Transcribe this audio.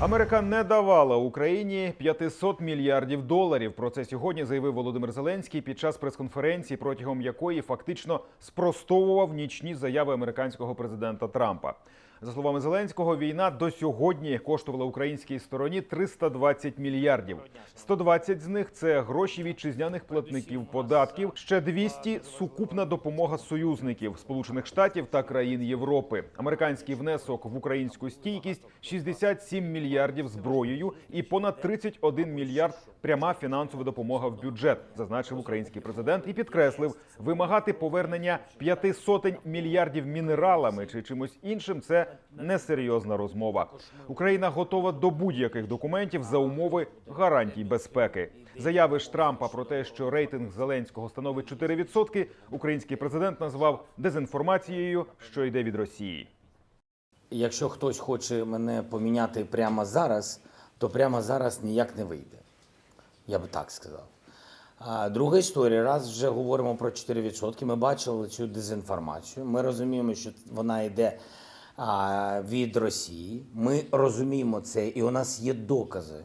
Америка не давала Україні 500 мільярдів доларів. Про це сьогодні заявив Володимир Зеленський під час прес-конференції, протягом якої фактично спростовував нічні заяви американського президента Трампа. За словами Зеленського, війна до сьогодні коштувала українській стороні 320 мільярдів. 120 з них це гроші вітчизняних платників податків. Ще 200 – сукупна допомога союзників Сполучених Штатів та країн Європи. Американський внесок в українську стійкість 67 мільярдів зброєю і понад 31 мільярд пряма фінансова допомога в бюджет, зазначив український президент і підкреслив, вимагати повернення п'яти сотень мільярдів мінералами чи чимось іншим. Це несерйозна розмова. Україна готова до будь-яких документів за умови гарантій безпеки. Заяви ж Трампа про те, що рейтинг Зеленського становить 4%, український президент назвав дезінформацією, що йде від Росії. Якщо хтось хоче мене поміняти прямо зараз, то прямо зараз ніяк не вийде. Я би так сказав. А друга історія, раз вже говоримо про 4%, ми бачили цю дезінформацію. Ми розуміємо, що вона йде від Росії. Ми розуміємо це, і у нас є докази